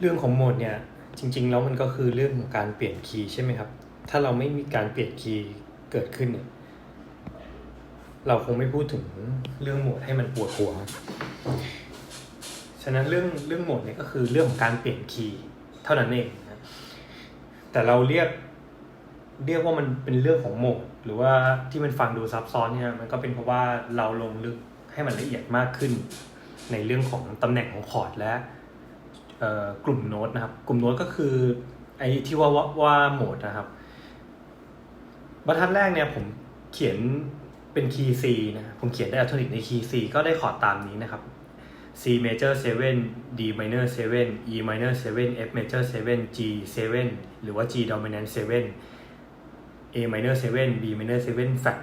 เรื่องของโหมดเนี่ยจริงๆแล้วมันก็คือเรื่องของการเปลี่ยนคีย์ใช่ไหมครับ ถ้าเราไม่มีการเปลี่ยนคีย์เกิดขึ้นเนี่ยเราคงไม่พูดถึงเรื่องโหมดให้มันปวดหัว ฉะนั้นเรื่องเรื่องโหมดเนี่ยก็คือเรื่องของการเปลี่ยนคีย์เท่านั้นเองนะแต่เราเรียกเรียกว่ามันเป็นเรื่องของโหมด หรือว่าที่มันฟังดูซับซ้อนเนี่ยมันก็เป็นเพราะว่าเราลงลึกให้มันละเอียดมากขึ้น ในเรื่องของตำแหน่งของคอร์ดและ กลุ่มโน้ตนะครับ กลุ่มโน้ตก็คือไอ้ที่ว่าว่าวาโหมดนะครับ บรรทัดแรกเนี่ยผมเขียนเป็นคีย์ C นะผมเขียนได้อัลโทนิกในคีย์ C ก็ได้คอร์ดตามนี้นะครับ C major 7 D minor 7 E minor 7 F major 7 G 7หรือว่า G dominant 7 A minor 7 B minor 7 flat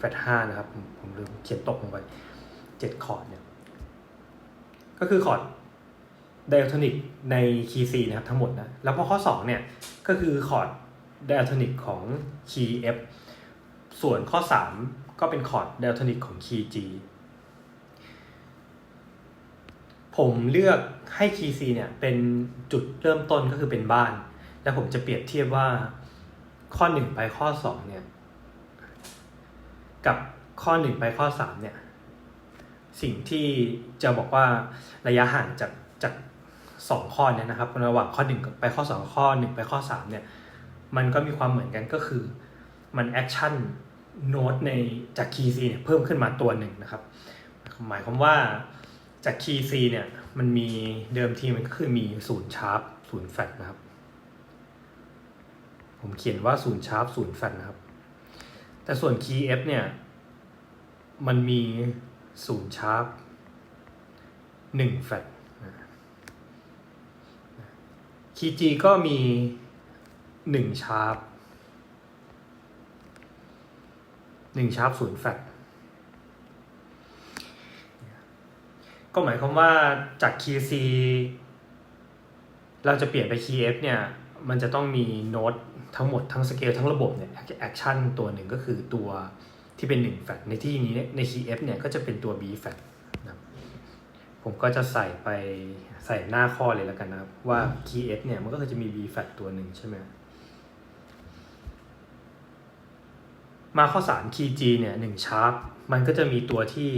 flat 5นะครับ ผมผมลืมเขียนตกลงไปเจ็ดคอร์ดเนี่ย ก็คือคอร์ด ไดอะโทนิกในคีย์ C นะครับทั้งหมดนะ แล้วพอข้อ 2 เนี่ย ก็คือคอร์ดไดอะโทนิกของคีย์ F ส่วนข้อ 3 ก็เป็นคอร์ดไดอะโทนิกของคีย์ G ผมเลือกให้คีย์ C เนี่ย เป็นจุดเริ่มต้นก็คือเป็นบ้าน แล้วผมจะเปรียบเทียบว่าข้อ 1 ไปข้อ 2 เนี่ย กับข้อ 1 ไปข้อ 3 เนี่ย สิ่งที่จะบอกว่าระยะห่างจาก สองข้อเนี่ยนะครับระหว่างข้อหนึ่งไปข้อสองข้อหนึ่งไปข้อสามเนี่ยมันก็มีความเหมือนกันก็คือมันแอคชั่นโน้ตในจากคีย์ซีเนี่ยเพิ่มขึ้นมาตัวหนึ่งนะครับ หมายความว่าจากคีย์ซีเนี่ยมันมีเดิมทีมันก็คือมีศูนย์ชาร์ปศูนย์แฟตนะครับ ผมเขียนว่าศูนย์ชาร์ปศูนย์แฟตนะครับ แต่ส่วนคีย์ F เนี่ยมันมีศูนย์ชาร์ปหนึ่งแฟต คีจีก็มีหนึ่งชาร์ปหนึ่งชาร์ปศูนย์แฟลตก็หมายความว่าจากคีซีเราจะเปลี่ยนไปคีย์ F เนี่ย มันจะต้องมีโน้ตทั้งหมดทั้งสเกลทั้งระบบเนี่ยแอคชั่นตัวหนึ่งก็คือตัวที่เป็น1แฟลตในที่นี้ในคีย์ F เนี่ยก็จะเป็นตัว B แฟลต ผมก็จะใส่ไปใส่หน้าข้อเลยแล้วกันนะครับ ว่าคีย์ F เนี่ย มันก็จะมี B แฟลตตัวหนึ่งใช่ไหมมาข้อ3คีย์ G เนี่ยหนึ่งชาร์ปมันก็จะมีตัวที่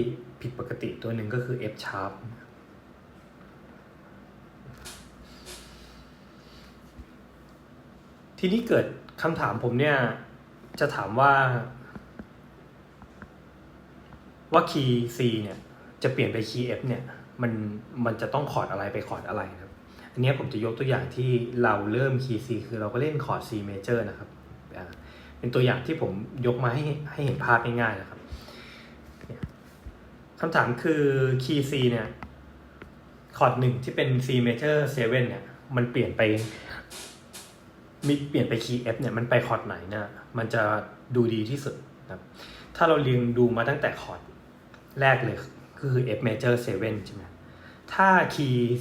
ผิดปกติตัวหนึ่งก็คือ F ชาร์ปทีนี้เกิดคำถามผมเนี่ย จะถามว่า ว่าคีย์ C เนี่ย จะเปลี่ยนไปคีย์ F เนี่ย มันมันจะต้องคอร์ดอะไรไปคอร์ดอะไรนะครับ อันนี้ผมจะยกตัวอย่างที่เราเริ่มคีย์ C คือเราก็เล่นคอร์ด C major นะครับเป็นตัวอย่างที่ผมยกมาให้ให้เห็นภาพง่ายๆนะครับคำถามคือคีย์ C เนี่ยคอร์ดหนึ่งที่เป็น C major 7เนี่ยมันเปลี่ยนไปมีเปลี่ยนไปคีย์ F เนี่ยมันไปคอร์ดไหนเนี่ยมันจะดูดีที่สุดนะครับถ้าเราเรียงดูมาตั้งแต่คอร์ดแรกเลย คือ F major 7 ใช่ไหมถ้าคีย์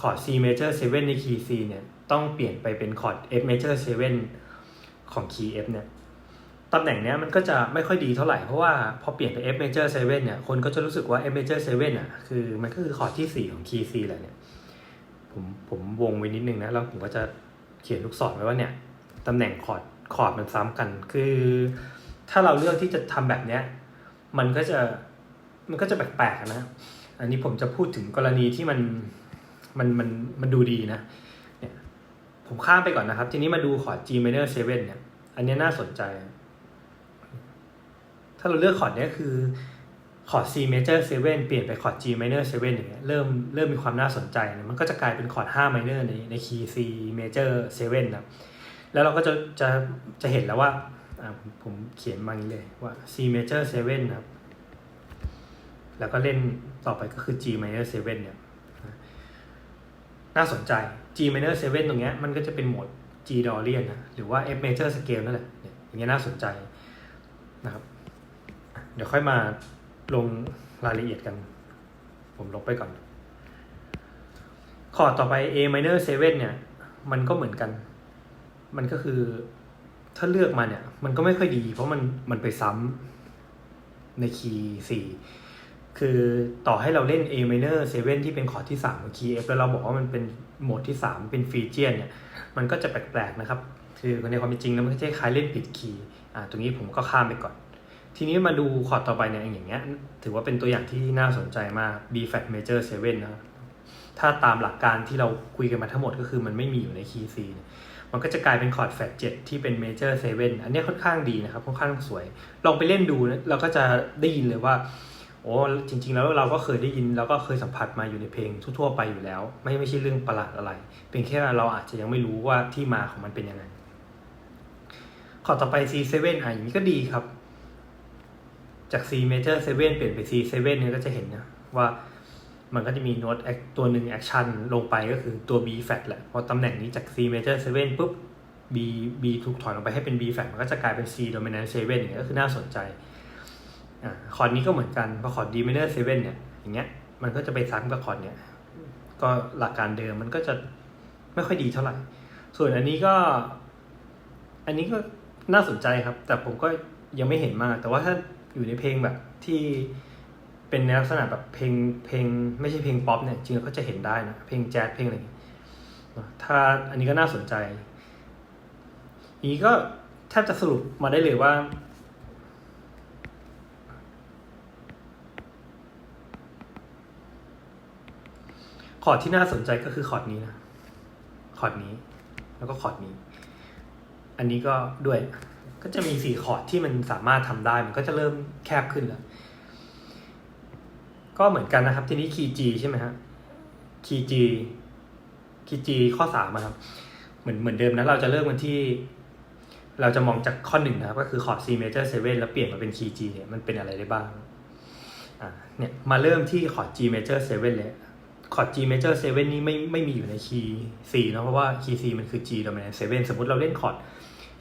คอร์ด C major 7 ในคีย์ C เนี่ย ต้องเปลี่ยนไปเป็นคอร์ด F major 7 ของคีย์ F เนี่ยตำแหน่งเนี้ยมันก็จะไม่ค่อยดีเท่าไหร่ เพราะว่าพอเปลี่ยนไป F major 7 เนี่ย คนก็จะรู้สึกว่า F major 7 อะ คือมันก็คือคอร์ดที่ 4 ของคีย์ C แหละเนี่ย ผมผมวงไว้นิดนึงนะ แล้วผมก็จะเขียนลูกศรไว้ว่าเนี่ยตำแหน่งคอร์ดคอร์ดมันซ้ำกัน คือ ถ้าเราเลือกที่จะทำแบบเนี้ย มันก็จะ มันก็จะแปลกๆนะ อันนี้ผมจะพูดถึงกรณีที่มันมันมันมันดูดีนะเนี่ยผมข้ามไปก่อนนะครับ ทีนี้มาดูคอร์ด G minor 7เนี่ย อันนี้น่าสนใจ ถ้าเราเลือกคอร์ดเนี้ยคือคอร์ด C major 7 เปลี่ยนไปคอร์ด G minor 7อย่างเงี้ยเริ่มเริ่มมีความน่าสนใจนะมันก็จะกลายเป็นคอร์ด 5 minor ในในคีย์ C major 7นะแล้วเราก็จะจะจะเห็นแล้วว่าอ่าผมผมเขียนมาอย่างนี้เลยว่า C major 7นะครับ แล้วก็เล่นต่อไปก็คือ G minor 7เนี่ยน่าสนใจ G minor 7ตรงเนี้ยมันก็จะเป็นโหมด G Dorian นะหรือว่า F major scale นั่นแหละอย่างเงี้ยน่าสนใจนะครับ เดี๋ยวค่อยมาลงรายละเอียดกัน ผมลบไปก่อน คอร์ดต่อไป A minor 7เนี่ย มันก็เหมือนกัน มันก็คือถ้าเลือกมาเนี่ย มันก็ไม่ค่อยดี เพราะมันมันไปซ้ำในคีย์4 คือต่อให้เราเล่น A minor 7 ที่เป็นคอร์ดที่3ของ key F แล้วเราบอกว่ามันเป็นโหมดที่ 3 เป็นฟีเจียนเนี่ยมันก็จะแปลกๆนะครับ คือในความเป็นจริงแล้วมันก็จะคล้ายเล่นผิดคีย์อ่าตรงนี้ผมก็ข้ามไปก่อน ทีนี้มาดูคอร์ดต่อไปเนี่ยอย่างเงี้ยถือว่าเป็นตัวอย่างที่น่าสนใจมาก B flat major 7นะถ้าตามหลักการที่เราคุยกันมาทั้งหมดก็คือมันไม่มีอยู่ในคีย์ซีมันก็จะกลายเป็นคอร์ดแฟด7ที่เป็น major 7อันนี้ค่อนข้างดีนะครับ ค่อนข้างสวย ลองไปเล่นดูนะเราก็จะได้ยินเลยว่า โอ้จริง ๆ แล้วเราก็เคยได้ยินแล้วก็เคยสัมผัสมาอยู่ในเพลงทั่วๆไปอยู่แล้ว ไม่ไม่ใช่เรื่องประหลาดอะไรเป็นแค่เราอาจจะยังไม่รู้ว่าที่มาของมันเป็นยังไงขอต่อไป C7 อะอย่างนี้ก็ดีครับ จาก C major 7เปลี่ยนไป C7 เนี่ยก็จะเห็นนะว่ามันก็จะมีโน้ตตัวหนึ่งแอคชั่นลงไปก็คือตัว B flat แหละพอตำแหน่งนี้จาก C major 7ปุ๊บ B B ถูกถอนออกไปให้เป็น B flat มันก็จะกลายเป็น C dominant 7อย่างเงี้ยก็คือน่าสนใจ อ่าคอร์ดนี้ก็เหมือนกันพอคอร์ด D minor 7เซเว่นเนี่ยอย่างเงี้ยมันก็จะไปซ้ำกับคอร์ดเนี้ยก็หลักการเดิมมันก็จะไม่ค่อยดีเท่าไหร่ ส่วนอันนี้ก็ อันนี้ก็น่าสนใจครับ แต่ผมก็ยังไม่เห็นมาก แต่ว่าถ้าอยู่ในเพลงแบบที่เป็นในลักษณะแบบเพลงเพลงไม่ใช่เพลงป๊อปเนี่ยจริงๆก็จะเห็นได้นะเพลงแจ๊สเพลงอะไรอย่างเงี้ยถ้าอันนี้ก็น่าสนใจอันนี้ก็แทบจะสรุปมาได้เลยว่า คอร์ดที่น่าสนใจก็คือคอร์ดนี้นะคอร์ดนี้ แล้วก็คอร์ดนี้ อันนี้ก็ด้วยก็จะมีสี่คอร์ดที่มันสามารถทำได้มันก็จะเริ่มแคบขึ้นแล้วก็เหมือนกันนะครับ ทีนี้คีย์ G ใช่ไหมฮะคีย์ G คีย์ G ข้อสามครับ เหมือนเหมือนเดิมนะเราจะเริ่มกันที่ เราจะมองจากข้อหนึ่งนะครับ ก็คือคอร์ด C major 7 แล้วเปลี่ยนมาเป็นคีย์ G เนี่ยมันเป็นอะไรได้บ้างอ่าเนี่ยมาเริ่มที่คอร์ด G major 7เลย อร์ด G major 7 นี่ไม่ไม่มีอยู่ในคีย์ C เนอะเพราะว่าคีย์ C มันคือ G dominant 7 สมมติเราเล่นคอร์ด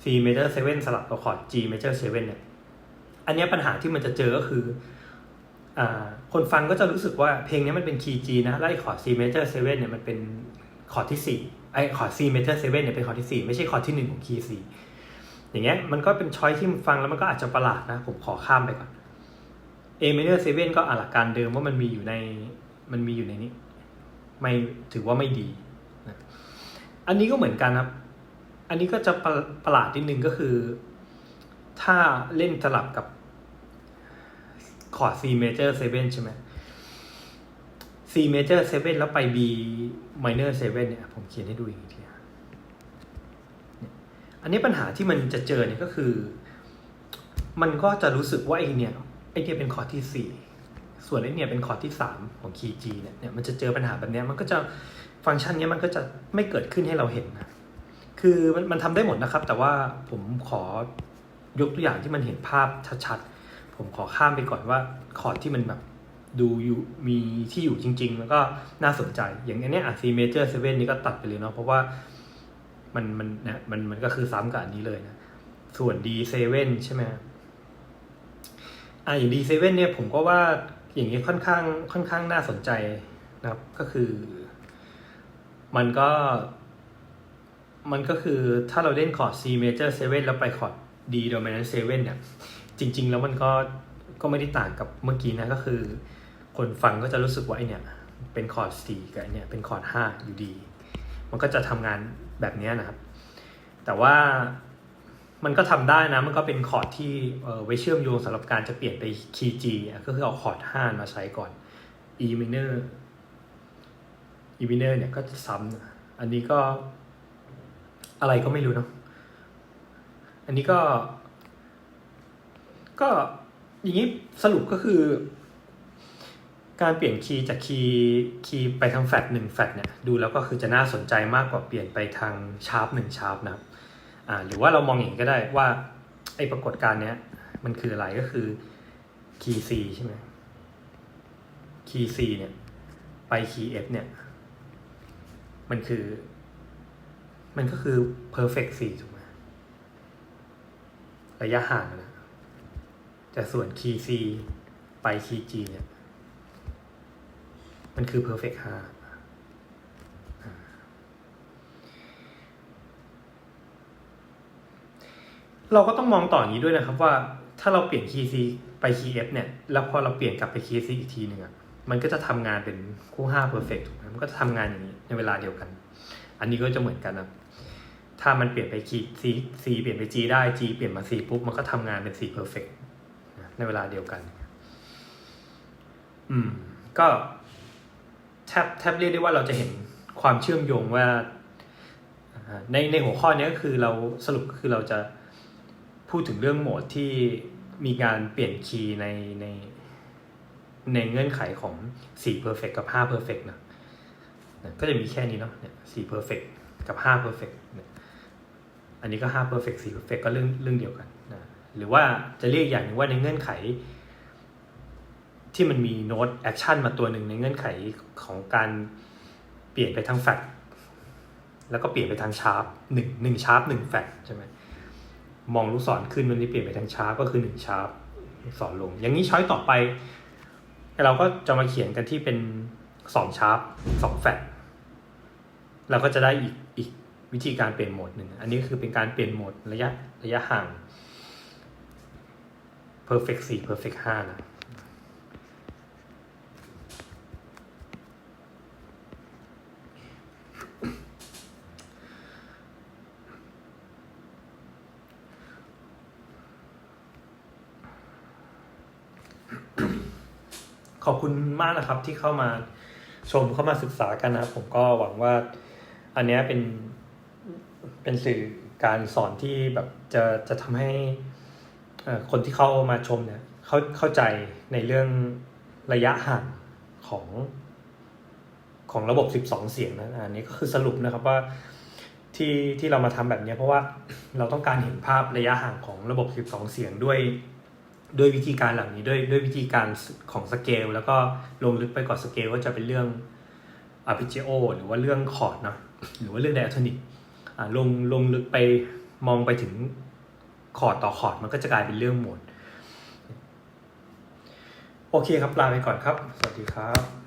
C major 7 สลับกับคอร์ด G major 7 เนี่ย อันนี้ปัญหาที่มันจะเจอก็คืออคนฟังก็จะรู้สึกว่าเพลงนี้มันเป็นคีย์ G นะ แล้วไอ้คอร์ด C major 7 เนี่ยมันเป็นคอร์ดที่ 4 ไอ้คอร์ด C major 7 เนี่ยเป็นคอร์ดที่ 4 ไม่ใช่คอร์ดที่ 1 ของคีย์ C อย่างเงี้ยมันก็เป็นช้อยที่ฟังแล้วมันก็อาจจะประหลาดนะ ผมขอข้ามไปก่อน A major 7 ก็อาหลักการเดิมว่ามันมีอยู่ในมันมีอยู่ในนี้ ไม่ถือว่าไม่ดีนะอันนี้ก็เหมือนกันครับ อันนี้ก็จะประประหลาดนิดนึงก็คือ ถ้าเล่นสลับกับคอร์ด C major 7 ใช่ไหม C major 7 แล้วไป B minor 7 เนี่ย ผมเขียนให้ดูอีกทีอันนี้ปัญหาที่มันจะเจอเนี่ยก็คือ มันก็จะรู้สึกว่าไอเนี่ยไอเนี่ยเป็นคอร์ดที่ 4 ส่วนไอเนี่ยเป็นคอร์ดที่ 3 ของคีย์ G เนี่ยเนี่ยมันจะเจอปัญหาแบบนี้มันก็จะฟังก์ชันนี้มันก็จะไม่เกิดขึ้นให้เราเห็นนะคือมันมันทำได้หมดนะครับ แต่ว่าผมขอยกตัวอย่างที่มันเห็นภาพชัดๆ ผมขอข้ามไปก่อนว่าคอร์ดที่มันแบบดูอยู่มีที่อยู่จริง ๆ แล้วก็น่าสนใจ อย่างอันนี้อะ C major 7นี่ก็ตัดไปเลยเนาะเพราะว่ามันมันเนี่ยมันมันก็คือซ้ำกับอันนี้เลยนะ ส่วน D 7 ใช่ไหมอะอย่าง D 7 เนี่ยผมก็ว่า อย่างนี้ค่อนข้างค่อนข้างน่าสนใจนะครับก็คือ มันก็ มันก็คือถ้าเราเล่นคอร์ด C major 7 แล้วไปคอร์ด D dominant 7 เนี่ย จริง ๆ แล้วมันก็ก็ไม่ได้ต่างกับเมื่อกี้นะก็คือ คนฟังก็จะรู้สึกว่าไอเนี่ย เป็นคอร์ด C กับไอเนี่ยเป็นคอร์ด 5 อยู่ดี มันก็จะทำงานแบบนี้นะครับ แต่ว่า มันก็ทำได้นะมันก็เป็นคอร์ดที่ไว้เชื่อมโยงสำหรับการจะเปลี่ยนไปคีย์ G อะก็คือเอาคอร์ด5มาใช้ก่อน E minor E minor เนี่ยก็ซ้ำนะอันนี้ก็อะไรก็ไม่รู้เนาะอันนี้ก็ ก็อย่างนี้สรุปก็คือ การเปลี่ยนคีย์จากคีย์คีย์ไปทางแฟลตหนึ่งแฟลตเนี่ยดูแล้วก็คือจะน่าสนใจมากกว่าเปลี่ยนไปทางชาร์ปหนึ่งชาร์ปนะครับ อ่าหรือว่าเรามองอย่างนี้ก็ได้ว่าไอ้ปรากฏการณ์เนี้ยมันคืออะไรก็คือคีย์ C ใช่ไหมคีย์ C เนี่ย ไปคีย์ F เนี่ย มันคือ มันก็คือ perfect 4ถูกไหมระยะห่างนะแต่ส่วน key C ไป key G เนี่ย มันคือ perfect 5อ่า เราก็ต้องมองต่ออย่างนี้ด้วยนะครับว่าถ้าเราเปลี่ยน key C ไปคีย์ F เนี่ย แล้วพอเราเปลี่ยนกลับไปคีย์ C อีกทีหนึ่งอะมันก็จะทำงานเป็นคู่ห้า perfect ถูกไหมมันก็จะทำงานอย่างนี้ในเวลาเดียวกัน อันนี้ก็จะเหมือนกันนะถ้ามันเปลี่ยนไปคีย์ C C เปลี่ยนไป G ได้ G เปลี่ยนมา C ปุ๊บมันก็ทำงานเป็น C perfect นะในเวลาเดียวกัน อืม ก็แทบแทบเรียกได้ว่าเราจะเห็นความเชื่อมโยงว่า ในในหัวข้อนี้ก็คือเราสรุปคือเราจะ พูดถึงเรื่องโหมดที่มีการเปลี่ยนคีย์ในในในเงื่อนไขของ4 perfect กับ5 perfect นะก็จะมีแค่นี้เนาะเนี่ย4 perfect กับ5 perfect เนี่ยอันนี้ก็5 perfect 4 perfect ก็เรื่องเรื่องเดียวกันนะหรือว่าจะเรียกอย่างนึงว่าในเงื่อนไข ที่มันมีโน้ตแอคชั่นมาตัวหนึ่งในเงื่อนไขของการเปลี่ยนไปทางแฟกแล้วก็เปลี่ยนไปทางชาร์ปหนึ่งหนึ่งชาร์ปหนึ่งแฟกใช่ไหม มองลูกศรขึ้นมันนี้เปลี่ยนไปทางชาร์ปก็คือหนึ่งชาร์ปลูกศรลง อย่างนี้ช้อยต่อไป เราก็จะมาเขียนกันที่เป็นสองชาร์ปสองแฟกเราก็จะได้อีกอีกวิธีการเปลี่ยนโหมดหนึ่งอันนี้คือเป็นการเปลี่ยนโหมดระยะระยะห่าง perfect 4 perfect 5นะ ขอบคุณมากนะครับที่เข้ามาชมเข้ามาศึกษากันนะครับผมก็หวังว่า อันนี้เป็นเป็นสื่อการสอนที่แบบจะจะทำให้คนที่เข้ามาชมเนี่ยเข้าเข้าใจในเรื่องระยะห่างของของระบบ 12 เสียงนะอันนี้ก็คือสรุปนะครับว่าที่ที่เรามาทำแบบนี้เพราะว่าเราต้องการเห็นภาพระยะห่างของระบบ 12 เสียงด้วย ด้วยวิธีการเหล่านี้ด้วยด้วยวิธีการของสเกลแล้วก็ลงลึกไปกว่าสเกลก็จะเป็นเรื่องอะพิเจโอหรือว่าเรื่องคอร์ดเนาะหรือว่าเรื่องไดอะโทนิกอ่าลงลงลึกไปมองไปถึงคอร์ดต่อคอร์ดมันก็จะกลายเป็นเรื่องหมด โอเคครับลาไปก่อนครับ สวัสดีครับ